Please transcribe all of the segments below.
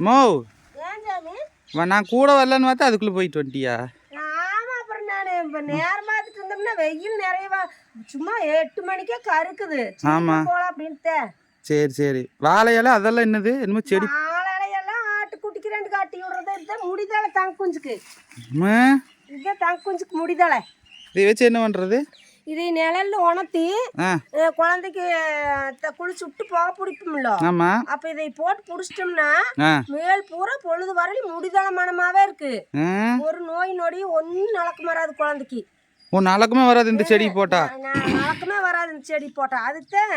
மோ நான் கூட வரலன்னு பார்த்தா அதுக்குள்ளே போயிட்டு வந்துட்டியா? ஆமா அப்புறம் நான் இப்போ நேரம் இருந்தோம்னா வெயில் நிறைய சும்மா எட்டு மணிக்கே கருக்குது. ஆமா. போலாம் அப்படின்ட்டு சரி சரி. வாழையில அதெல்லாம் என்னது? என்னமோ செடி. ஆளையெல்லாம் ஆட்டுக்குட்டிக்கு ரெண்டு காட்டி விடுறது இதுதான் முடிதலை தங்க குஞ்சுக்கு. இதுதான் தங்க குஞ்சுக்கு முடிதலை இதை வச்சு என்ன பண்ணுறது இதை நிழல்ல உணர்த்தி குழந்தைக்கு குளிச்சு விட்டு போக பிடிக்கும்ல. ஆமாம் அப்ப இதை போட்டு புடிச்சிட்டோம்னா மேல் பூரா பொழுது வரையிலும் முடிதலை மனமாவே இருக்கு. ஒரு நோய் நொடி ஒன்றும் நடக்க மாறாது குழந்தைக்கு. உன் நலக்குமே வராது இந்த செடி போட்டா. நடக்கமே வராது இந்த செடி போட்டா. அதுதான்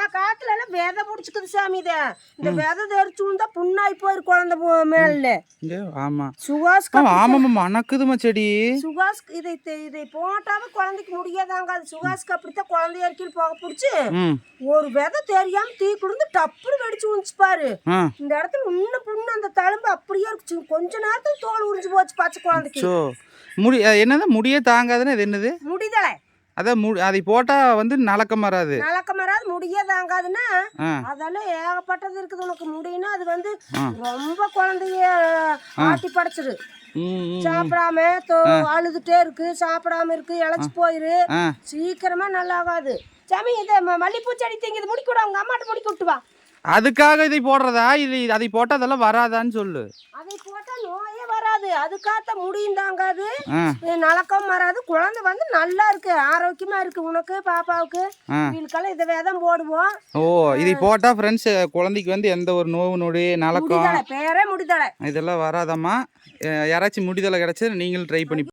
ம் இன்ன காலத்துல எல்லாம் விதை பிடிச்சிக்குது சாமி இத. இந்த விதை தெரிச்சு விழுந்தா புண்ணாய் போயிரு குழந்தை இங்கே ஆமாம் சுகாஸ் ஆமாம் ஆமாம்மா மணக்குதுமா செடி. சுகாஸ் இதை இதை போட்டாவே குழந்தைக்கு முடியாதாங்க. அது சுகாஸ்க்கு அப்படித்தான் குழந்தைய இருக்கையில் போக பிடிச்சி. ஒரு விதை தெரியாம தீ குளிர்ந்து டப்புனு வெடிச்சு உந்துச்சு பாரு. இந்த இடத்துல இன்னும் புண்ணு அந்த தழும்பு அப்படியே இருக்கு. கொஞ்ச நேரத்துல தோல் உறிஞ்சு போச்சு பச்சை குழந்தைக்கு. முடி என்னது? முடியே தாங்காதுன்னு இது என்னது? முடிதலை. அதான் மு அதை போட்டால் வந்து நலக்கம் வராது. நலக்க மராது முடியே தாங்காதுன்னா ஆ. அதெல்லாம் ஏகப்பட்டது இருக்குது உனக்கு. முடியும்னா அது வந்து. ரொம்ப குழந்தைய ஆட்டி படைச்சிரு. சாப்பிடாம அழுதுட்டே இருக்கு சாப்பிடாம இருக்கு இழைச்சி போயிரு. சீக்கிரமா நல்லா ஆகாது சாமி இதை மல்லிப்பூ செடி திங்குது முடிக்க விட அவங்க அம்மாட்ட முடிக்க விட்டு வா அதுக்காக இதை போடுறதா? இது அதை போட்டால் அதெல்லாம் வராதான்னு சொல்லு. அதை போட்டா நோயே அதுக்காக முடியும் தாங்காது நலக்கம் வராது. குழந்தை வந்து நல்லா இருக்கு. ஆரோக்கியமா இருக்கு உனக்கு பாப்பாவுக்கு. ஆ. இவங்களுக்கெல்லாம் இதை விதம் போடுவோம். ஓ இதை போட்டால் ஃப்ரெண்ட்ஸ் குழந்தைக்கு வந்து எந்த ஒரு நோவு நொடி நலக்கம். முடிதலை. பேரே முடிதலை. இதெல்லாம் வராதம்மா. யாராச்சும் முடிதலை கிடச்சி நீங்களும் ட்ரை பண்ணி